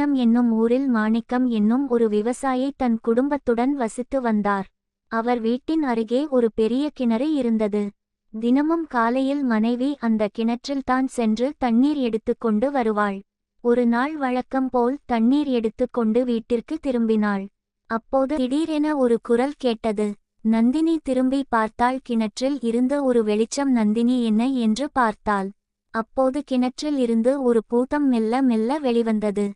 திண்டிவனம் என்னும் ஊரில் மாணிக்கம் என்னும் ஒரு விவசாயி தன் குடும்பத்துடன் வசித்து வந்தார். அவர் வீட்டின் அருகே ஒரு பெரிய கிணறு இருந்தது. தினமும் காலையில் மனைவி அந்த கிணற்றில்தான் சென்று தண்ணீர் எடுத்துக்கொண்டு வருவாள். ஒரு நாள் வழக்கம் போல் தண்ணீர் எடுத்துக்கொண்டு வீட்டிற்கு திரும்பினாள். அப்போது திடீரென ஒரு குரல் கேட்டது. நந்தினி திரும்பி பார்த்தாள். கிணற்றில் இருந்த ஒரு வெளிச்சம் நந்தினி என்ன? என்று பார்த்தாள். அப்போது கிணற்றில் இருந்து ஒரு பூதம் மெல்ல மெல்ல வெளிவந்தது.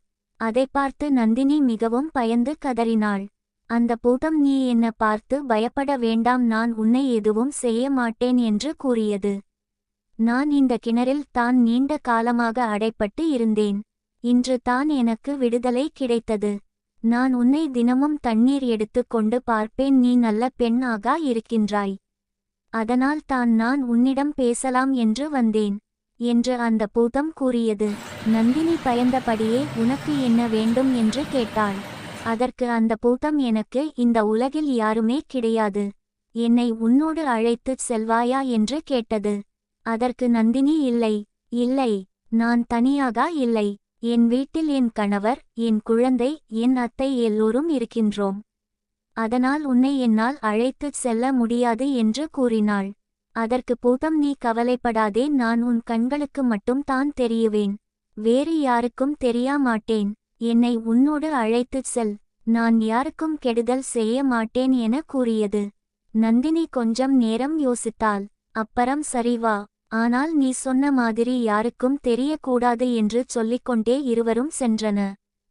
அதை பார்த்து நந்தினி மிகவும் பயந்து கதறினாள். அந்த பூதம் நீ என்ன பார்த்து பயப்பட வேண்டாம் நான் உன்னை எதுவும் செய்ய மாட்டேன் என்று கூறியது. நான் இந்த கிணறில் தான் நீண்ட காலமாக அடைப்பட்டு இருந்தேன். இன்று தான் எனக்கு விடுதலை கிடைத்தது. நான் உன்னை தினமும் தண்ணீர் எடுத்துக் கொண்டு பார்ப்பேன். நீ நல்ல பெண்ணாக இருக்கின்றாய். அதனால் தான் நான் உன்னிடம் பேசலாம் என்று வந்தேன். என்று அந்த பூதம் கூறியது. நந்தினி பயந்தபடியே உனக்கு என்ன வேண்டும் என்று கேட்டாள். அதற்கு அந்த பூதம் எனக்கு இந்த உலகில் யாருமே கிடையாது. என்னை உன்னோடு அழைத்துச் செல்வாயா என்று கேட்டது. அதற்கு நந்தினி இல்லை இல்லை நான் தனியாக இல்லை. என் வீட்டில் என் கணவர் என் குழந்தை என் அத்தை எல்லோரும் இருக்கின்றோம். அதனால் உன்னை என்னால் அழைத்துச் செல்ல முடியாது என்று கூறினாள். அதற்கு பூதம் நீ கவலைப்படாதே நான் உன் கண்களுக்கு மட்டும் தான் தெரியுவேன். வேறு யாருக்கும் தெரியாமாட்டேன். என்னை உன்னோடு அழைத்துச் செல். நான் யாருக்கும் கெடுதல் செய்ய மாட்டேன் என கூறியது. நந்தினி கொஞ்சம் நேரம் யோசித்தாள். அப்பறம் சரி வா. ஆனால் நீ சொன்ன மாதிரி யாருக்கும் தெரியக்கூடாது என்று சொல்லிக்கொண்டே இருவரும் சென்றன.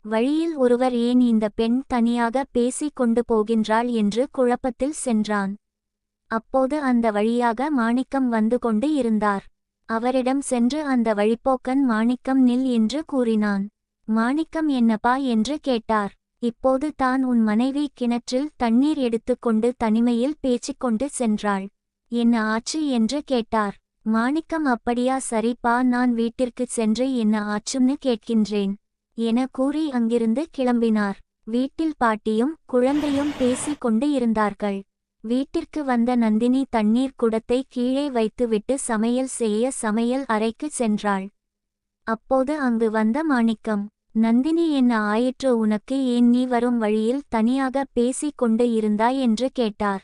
வழியில் ஒருவர் ஏன் இந்த பெண் தனியாக பேசிக் கொண்டு போகின்றாள்? என்று குழப்பத்தில் சென்றான். அப்போது அந்த வழியாக மாணிக்கம் வந்து கொண்டு இருந்தார். அவரிடம் சென்று அந்த வழிப்போக்கன் மாணிக்கம் நில் என்று கூறினான். மாணிக்கம் என்னப்பா என்று கேட்டார். இப்போது தான் உன் மனைவி கிணற்றில் தண்ணீர் எடுத்துக்கொண்டு தனிமையில் பேச்சிக்கொண்டு சென்றாள். என்ன ஆச்சு என்று கேட்டார். மாணிக்கம் அப்படியா சரிப்பா நான் வீட்டிற்குச் சென்று என்ன ஆச்சுன்னு கேட்கின்றேன். என கூறி அங்கிருந்து கிளம்பினார். வீட்டில் பாட்டியும் குழந்தையும் பேசிக் கொண்டு இருந்தார்கள். வீட்டிற்கு வந்த நந்தினி தண்ணீர் குடத்தை கீழே வைத்துவிட்டு சமையல் செய்ய சமையல் அறைக்கு சென்றாள். அப்போது அங்கு வந்த மாணிக்கம் நந்தினி என்ன ஆயிற்று? உனக்கு ஏன் நீ வரும் வழியில் தனியாக பேசிக் கொண்டு இருந்தாய்? என்று கேட்டார்.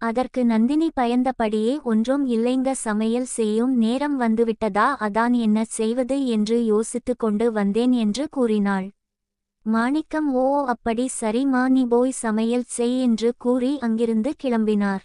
அதற்கு நந்தினி பயந்தபடியே ஒன்றும் இல்லைங்க சமையல் செய்யும் நேரம் வந்துவிட்டதா? அதான் என்ன செய்வது? என்று யோசித்து கொண்டு வந்தேன் என்று கூறினாள். மாணிக்கம் ஓ அப்படி சரிமா நீ போய் சமையல் செய் என்று கூறி அங்கிருந்து கிளம்பினார்.